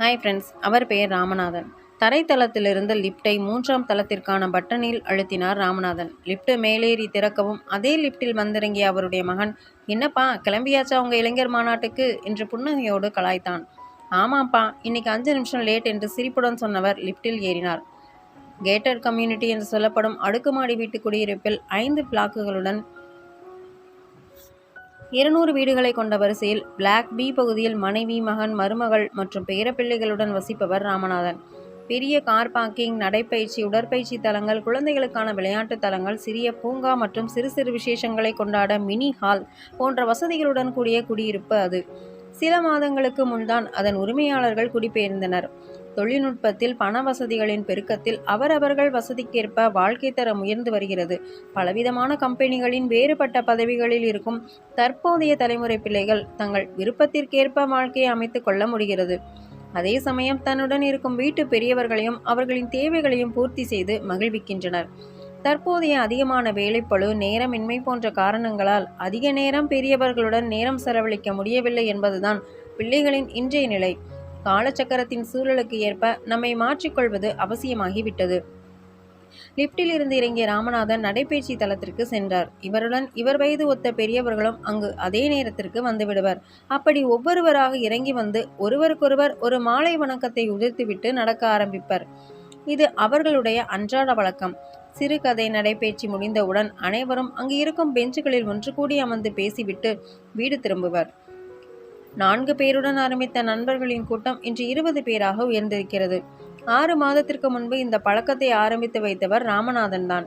Hi friends அவர் பெயர் ராமநாதன். தரைத்தளத்திலிருந்து லிப்டை மூன்றாம் தளத்திற்கான பட்டனில் அழுத்தினார் ராமநாதன். லிப்ட் மேலேறி திறக்கவும் அதே லிப்டில் வந்திறங்கிய அவருடைய மகன் என்னப்பா கிளம்பியாச்சா உங்க இளைஞர் மாநாட்டுக்கு? என்று புன்னகையோடு கலாய்த்தான். ஆமாப்பா இன்னைக்கு அஞ்சு நிமிஷம் லேட் என்று சிரிப்புடன் சொன்னவர் லிப்டில் ஏறினார். கேட்டர் கம்யூனிட்டி என்று சொல்லப்படும் அடுக்குமாடி வீட்டு குடியிருப்பில் ஐந்து பிளாக்குகளுடன் இருநூறு வீடுகளை கொண்ட வரிசையில் பிளாக் பி பகுதியில் மனைவி மகன் மருமகள் மற்றும் பேரப்பிள்ளைகளுடன் வசிப்பவர் ராமநாதன். பெரிய கார் பார்க்கிங் நடைப்பயிற்சி உடற்பயிற்சி தலங்கள் குழந்தைகளுக்கான விளையாட்டு தலங்கள் சிறிய பூங்கா மற்றும் சிறு சிறு விசேஷங்களை கொண்டாட மினி ஹால் போன்ற வசதிகளுடன் கூடிய குடியிருப்பு அது. சில மாதங்களுக்கு முன்தான் அதன் உரிமையாளர்கள் குடிபெயர்ந்தனர். தொழில்நுட்பத்தில் பண வசதிகளின் பெருக்கத்தில் அவரவர்கள் வசதிக்கேற்ப வாழ்க்கை தரம் உயர்ந்து வருகிறது. பலவிதமான கம்பெனிகளின் வேறுபட்ட பதவிகளில் இருக்கும் தற்போதைய தலைமுறை பிள்ளைகள் தங்கள் விருப்பத்திற்கேற்ப வாழ்க்கையை அமைத்துக் கொள்ள முடிகிறது. அதே சமயம் தன்னுடன் இருக்கும் வீட்டு பெரியவர்களையும் அவர்களின் தேவைகளையும் பூர்த்தி செய்து மகிழ்விக்கின்றனர். தற்போதைய அதிகமான வேலைப்பளு நேரமின்மை போன்ற காரணங்களால் அதிக நேரம் பெரியவர்களுடன் நேரம் செலவழிக்க முடியவில்லை என்பதுதான் பிள்ளைகளின் இன்றைய நிலை. காலச்சக்கரத்தின் சூழலுக்கு ஏற்ப நம்மை மாற்றிக்கொள்வது அவசியமாகிவிட்டது. லிப்டில் இருந்து இறங்கிய ராமநாதன் நடைபயிற்சி தளத்திற்கு சென்றார். இவருடன் இவர் வயது ஒத்த பெரியவர்களும் அங்கு அதே நேரத்திற்கு வந்துவிடுவர் அப்படி ஒவ்வொருவராக இறங்கி வந்து ஒருவருக்கொருவர் ஒரு மாலை வணக்கத்தை உதிர்த்துவிட்டு நடக்க ஆரம்பிப்பர். இது அவர்களுடைய அன்றாட வழக்கம். சிறுகதை நடைபயிற்சி முடிந்தவுடன் அனைவரும் அங்கு இருக்கும் பெஞ்சுகளில் ஒன்று கூடி அமர்ந்து பேசிவிட்டு வீடு திரும்புவர். நான்கு பேருடன் ஆரம்பித்த நண்பர்களின் கூட்டம் இன்று இருபது பேராக உயர்ந்திருக்கிறது. ஆறு மாதத்திற்கு முன்பு இந்த பழக்கத்தை ஆரம்பித்து வைத்தவர் ராமநாதன் தான்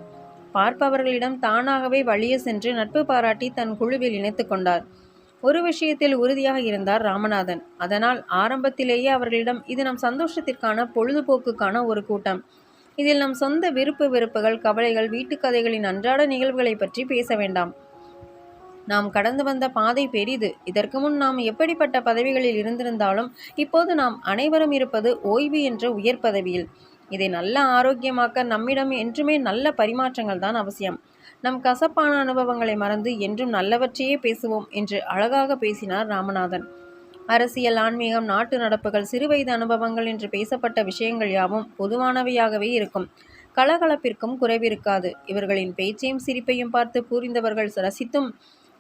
பார்ப்பவர்களிடம் தானாகவே வழியே சென்று நட்பு பாராட்டி தன் குழுவில் இணைத்து கொண்டார். ஒரு விஷயத்தில் உறுதியாக இருந்தார் ராமநாதன். அதனால் ஆரம்பத்திலேயே அவர்களிடம் இது நம் சந்தோஷத்திற்கான பொழுதுபோக்குக்கான ஒரு கூட்டம். இதில் நம் சொந்த விருப்பு வெறுப்புகள் கவலைகள் வீட்டுக்கதைகளின் அன்றாட நிகழ்வுகளை பற்றி பேச வேண்டாம். நாம் கடந்து வந்த பாதை பெரிது. இதற்கு முன் நாம் எப்படிப்பட்ட பதவிகளில் இருந்திருந்தாலும் இப்போது நாம் அனைவரும் இருப்பது ஓய்வு என்ற உயர் பதவியில். இதை நல்ல ஆரோக்கியமாக்க நம்மிடம் என்றுமே நல்ல பரிமாற்றங்கள் தான் அவசியம். நம் கசப்பான அனுபவங்களை மறந்து என்றும் நல்லவற்றையே பேசுவோம் என்று அழகாக பேசினார் ராமநாதன். அரசியல் ஆன்மீகம் நாட்டு நடப்புகள் சிறுவயது அனுபவங்கள் என்று பேசப்பட்ட விஷயங்கள் யாவும் பொதுவானவையாகவே இருக்கும். கலகலப்பிற்கும் குறைவிருக்காது. இவர்களின் பேச்சையும் சிரிப்பையும் பார்த்து புரிந்தவர்கள் ரசித்தும்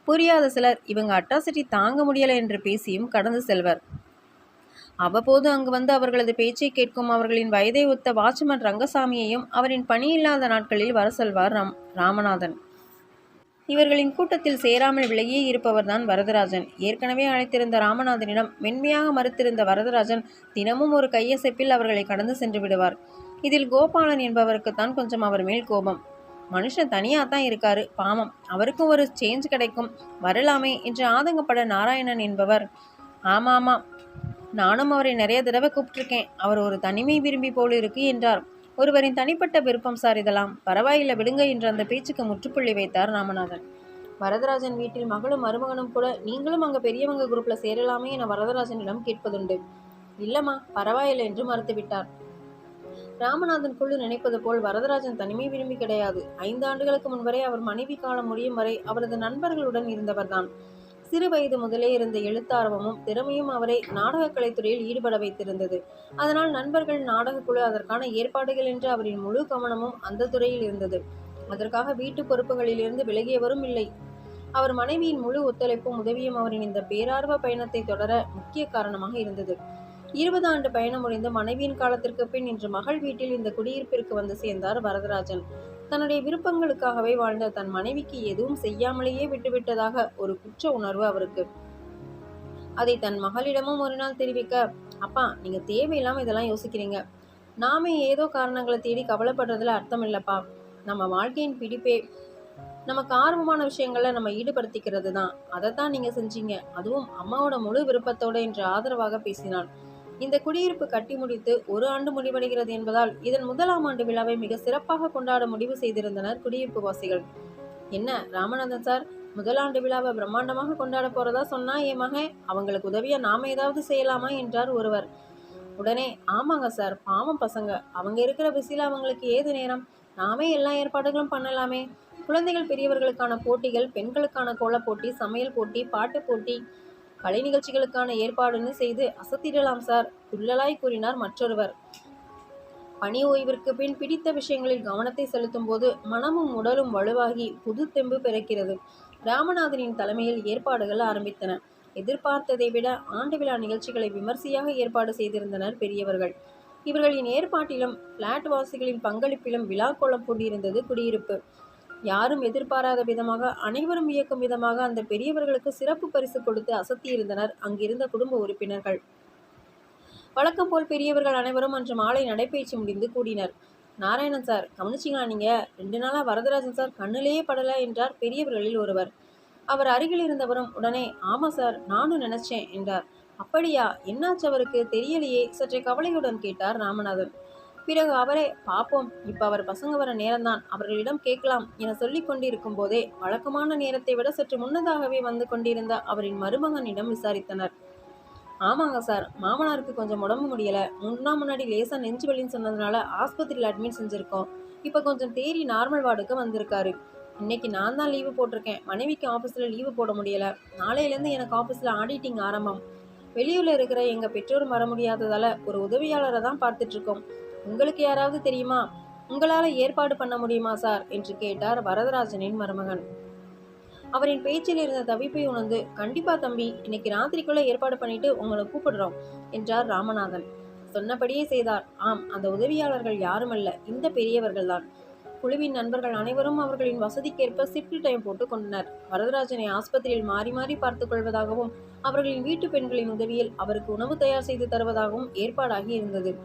புரியாத சிலர் இவங்க அட்டாசிட்டி தாங்க முடியலை என்று பேசியும் கடந்து செல்வர். அவ்வப்போது அங்கு வந்து அவர்களது பேச்சை கேட்கும் அவர்களின் வயதை ஒத்த வாட்ச்மேன் ரங்கசாமியையும் அவரின் பணியில்லாத நாட்களில் வர செல்வார் ராம் ராமநாதன். இவர்களின் கூட்டத்தில் சேராமல் விலகியே இருப்பவர்தான் வரதராஜன். ஏற்கனவே அழைத்திருந்த ராமநாதனிடம் மென்மையாக மறுத்திருந்த வரதராஜன் தினமும் ஒரு கையசைப்பில் அவர்களை கடந்து சென்று விடுவார். இதில் கோபாலன் என்பவருக்குத்தான் கொஞ்சம் அவர் மேல் கோபம். மனுஷன் தனியாக தான் இருக்காரு. பாவம். அவருக்கும் ஒரு சேஞ்ச் கிடைக்கும். வரலாமே என்று ஆதங்கப்பட நாராயணன் என்பவர். ஆமாம். ஆமாம் நானும் அவரை நிறைய தடவை கூப்பிட்டுருக்கேன். அவர் ஒரு தனிமை விரும்பி போல் இருக்கு என்றார். ஒருவரின் தனிப்பட்ட விருப்பம் சார் இதெல்லாம். பரவாயில்லை விடுங்க என்று அந்த பேச்சுக்கு முற்றுப்புள்ளி வைத்தார் ராமநாதன். வரதராஜன் வீட்டில் மகளும் மருமகனும் கூட நீங்களும் அங்கே பெரியவங்க குரூப்பில் சேரலாமே என வரதராஜனிடம் கேட்பதுண்டு. இல்லைம்மா பரவாயில்லை என்று மறுத்துவிட்டார். ராமநாதன் குழு நினைப்பது போல் வரதராஜன் தனிமை விரும்பி கிடையாது. ஐந்து ஆண்டுகளுக்கு முன்வரை அவர் மனைவி காலம் முடியும் வரை அவரது நண்பர்களுடன் இருந்தவர்தான். சிறு வயது முதலே இருந்த எழுத்தார்வமும் திறமையும் அவரை நாடகக் கலைத்துறையில் ஈடுபட வைத்திருந்தது. அதனால் நண்பர்கள் நாடகக்குழு அதற்கான ஏற்பாடுகள் என்று அவரின் முழு கவனமும் அந்த துறையில் இருந்தது. அதற்காக வீட்டு பொறுப்புகளிலிருந்து விலகியவரும் இல்லை. அவர் மனைவியின் முழு ஒத்துழைப்பும் உதவியும் அவரின் இந்த பேரார்வ பயணத்தை தொடர முக்கிய காரணமாக இருந்தது. இருபது ஆண்டு பயணம் முடிந்து மனைவியின் காலத்திற்கு பின் இன்று மகள் வீட்டில் இந்த குடியிருப்பிற்கு வந்து சேர்ந்தார் வரதராஜன். தன்னுடைய விருப்பங்களுக்காகவே வாழ்ந்த தன் மனைவிக்கு எதுவும் செய்யாமலேயே விட்டுவிட்டதாக ஒரு குற்ற உணர்வு அவருக்கு. அதை தன் மகளிடமும் ஒரு நாள் தெரிவிக்க அப்பா நீங்க தேவையில்லாம இதெல்லாம் யோசிக்கிறீங்க. நாமே ஏதோ காரணங்களை தேடி கவலைப்படுறதுல அர்த்தம் இல்லப்பா நம்ம வாழ்க்கையின் பிடிப்பே நமக்கு ஆர்வமான விஷயங்களை நம்ம ஈடுபடுத்திக்கிறது தான் அதைத்தான் நீங்க செஞ்சீங்க. அதுவும் அம்மாவோட முழு விருப்பத்தோட என்று ஆதரவாக பேசினாள். இந்த குடியிருப்பு கட்டி முடித்து ஒரு ஆண்டு முடிவடைகிறது என்பதால் இதன் முதலாம் ஆண்டு விழாவை மிக சிறப்பாக கொண்டாட முடிவு செய்திருந்தனர் குடியிருப்பு வாசிகள் என்ன ராமநாதன் சார் முதலாண்டு விழாவை பிரம்மாண்டமாக கொண்டாட போறதா சொன்னா என் மகன் அவங்களுக்கு உதவியா நாம ஏதாவது செய்யலாமா என்றார் ஒருவர். உடனே ஆமாங்க சார் பாவம் பசங்க. அவங்க இருக்கிற பிஸியில் அவங்களுக்கு ஏது நேரம்? நாமே எல்லா ஏற்பாடுகளும் பண்ணலாமே. குழந்தைகள் பெரியவர்களுக்கான போட்டிகள் பெண்களுக்கான கோலப் போட்டி சமையல் போட்டி பாட்டு போட்டி கலை நிகழ்ச்சிகளுக்கான ஏற்பாடுன்னு செய்து அசத்திடலாம் சார். துள்ளலாய் கூறினார் மற்றொருவர். பணி ஓய்விற்கு பின் பிடித்த விஷயங்களில் கவனத்தை செலுத்தும் போது மனமும் உடலும் வலுவாகி புது தெம்பு பிறக்கிறது. ராமநாதனின் தலைமையில் ஏற்பாடுகள் ஆரம்பித்தன. எதிர்பார்த்ததை விட ஆண்டு விழா நிகழ்ச்சிகளை விமர்சையாக ஏற்பாடு செய்திருந்தனர் பெரியவர்கள். இவர்களின் ஏற்பாட்டிலும் பிளாட் வாசிகளின் பங்களிப்பிலும் விழா கோலம் பூண்டிருந்தது குடியிருப்பு. யாரும் எதிர்பாராத விதமாக அனைவரும் வியக்கும் விதமாக அந்த பெரியவர்களுக்கு சிறப்பு பரிசு கொடுத்து அசத்தியிருந்தனர் அங்கிருந்த குடும்ப உறுப்பினர்கள். வழக்கம் போல் பெரியவர்கள் அனைவரும் அன்று மாலை நடைபயிற்சி முடிந்து கூடினர். நாராயணன் சார் கவனிச்சிங்களா நீங்க? ரெண்டு நாளா வரதராஜன் சார் கண்ணிலேயே படல என்றார் பெரியவர்களில் ஒருவர். அவர் அருகில் இருந்தவரும் உடனே ஆமா சார் நானும் நினைச்சேன் என்றார். அப்படியா? என்னாச்சு அவருக்கு? தெரியலையே சற்றே கவலையுடன் கேட்டார் ராமநாதன். பிறகு அவரே பார்ப்போம் இப்போ அவர் பசங்க வர நேரம்தான் அவர்களிடம் கேட்கலாம் என சொல்லி கொண்டிருக்கும் போதே வழக்கமான நேரத்தை விட சற்று முன்னதாகவே வந்து கொண்டிருந்த அவரின் மருமகனிடம் விசாரித்தனர். ஆமாங்க சார் மாமனாருக்கு கொஞ்சம் உடம்பு முடியல. முன்னா முன்னாடி லேசா நெஞ்சு வலின்னு சொன்னதுனால ஆஸ்பத்திரியில் அட்மிட் செஞ்சிருக்கோம். இப்போ கொஞ்சம் தேறி நார்மல் வார்டுக்கு வந்திருக்காரு. இன்னைக்கு நான் தான் லீவு போட்டிருக்கேன். மனைவிக்கு ஆஃபீஸில் லீவு போட முடியல. நாளையிலேருந்து எனக்கு ஆஃபீஸில் ஆடிட்டிங் ஆரம்பம். வெளியூரில் இருக்கிற எங்கள் பெற்றோரும் வர முடியாததால் ஒரு உதவியாளரை தான் பார்த்துட்ருக்கோம் உங்களுக்கு யாராவது தெரியுமா? உங்களால் ஏற்பாடு பண்ண முடியுமா சார்? என்று கேட்டார் வரதராஜனின் மருமகன். அவரின் பேச்சில் இருந்த தவிப்பை உணர்ந்து கண்டிப்பா தம்பி இன்னைக்கு ராத்திரிக்குள்ள ஏற்பாடு பண்ணிட்டு உங்களை கூப்பிடுறோம் என்றார் ராமநாதன். சொன்னபடியே செய்தார். ஆம் அந்த உதவியாளர்கள் யாருமல்ல இந்த பெரியவர்கள்தான். குழுவின் நண்பர்கள் அனைவரும் அவர்களின் வசதிக்கேற்ப சிப்ட் டைம் போட்டு கொண்டனர். வரதராஜனை ஆஸ்பத்திரியில் மாறி மாறி பார்த்துக் கொள்வதாகவும் அவர்களின் வீட்டு பெண்களின் உதவியில் அவருக்கு உணவு தயார் செய்து தருவதாகவும் ஏற்பாடாகி இருந்தது.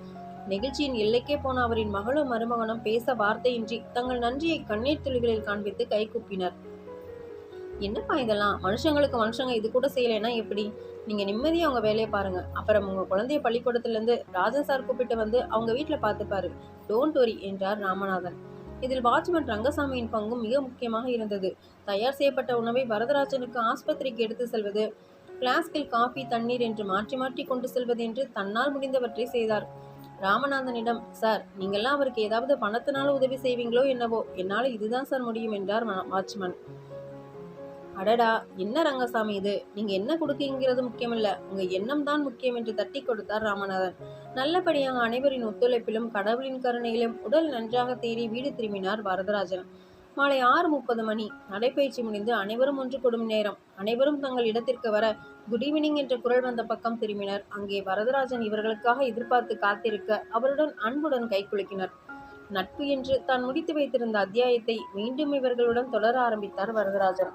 நெகிழ்ச்சியின் எல்லைக்கே போன அவரின் மகளும் மருமகனும் பேச வார்த்தையின்றி தங்கள் நன்றியை கண்ணீர் துளிகளில் காண்பித்து கைகூப்பினர் என்னப்பா இதெல்லாம்? மனுஷங்களுக்கு மனுஷங்க இது கூட செய்யலைன்னா எப்படி? நீங்க நிம்மதியாக அவங்க வேலையை பாருங்க. அப்புறம் உங்க குழந்தைய பள்ளிக்கூடத்துலேருந்து ராஜன் சார் கூப்பிட்டு வந்து அவங்க வீட்டில் பார்த்துப்பாரு. டோன்ட் வரி என்றார் ராமநாதன். இதில் வாட்ச்மேன் ரங்கசாமியின் பங்கும் மிக முக்கியமாக இருந்தது. தயார் செய்யப்பட்ட உணவை வரதராஜனுக்கு ஆஸ்பத்திரிக்கு எடுத்து செல்வது பிளாஸ்கில் காஃபி தண்ணீர் என்று மாற்றி மாற்றி கொண்டு செல்வது என்று தன்னால் முடிந்தவற்றை செய்தார். ராமநாதனிடம் சார் நீங்கள்லாம் அவருக்கு ஏதாவது பணத்தினால உதவி செய்வீங்களோ என்னவோ என்னால் இதுதான் சார் முடியும் என்றார் வாட்ச்மேன். அடடா என்ன ரங்கசாமி இது? நீங்க என்ன கொடுக்கீங்கிறது முக்கியமில்ல. உங்க எண்ணம் தான் முக்கியம் என்று தட்டி கொடுத்தார் ராமநாதன். நல்லபடியாக அனைவரின் ஒத்துழைப்பிலும் கடவுளின் கருணையிலும் உடல் நன்றாக தேறி வீடு திரும்பினார் வரதராஜன். மாலை ஆறு முப்பது மணி. நடைபயிற்சி முடிந்து அனைவரும் ஒன்று கொடும் நேரம். அனைவரும் தங்கள் இடத்திற்கு வர குட் ஈவினிங் என்ற குரல் வந்த பக்கம் திரும்பினர். அங்கே வரதராஜன் இவர்களுக்காக எதிர்பார்த்து காத்திருக்க அவருடன் அன்புடன் கைக்குலுக்கினர் நட்பு என்று தான் முடித்து வைத்திருந்த அத்தியாயத்தை மீண்டும் இவர்களுடன் தொடர ஆரம்பித்தார் வரதராஜன்.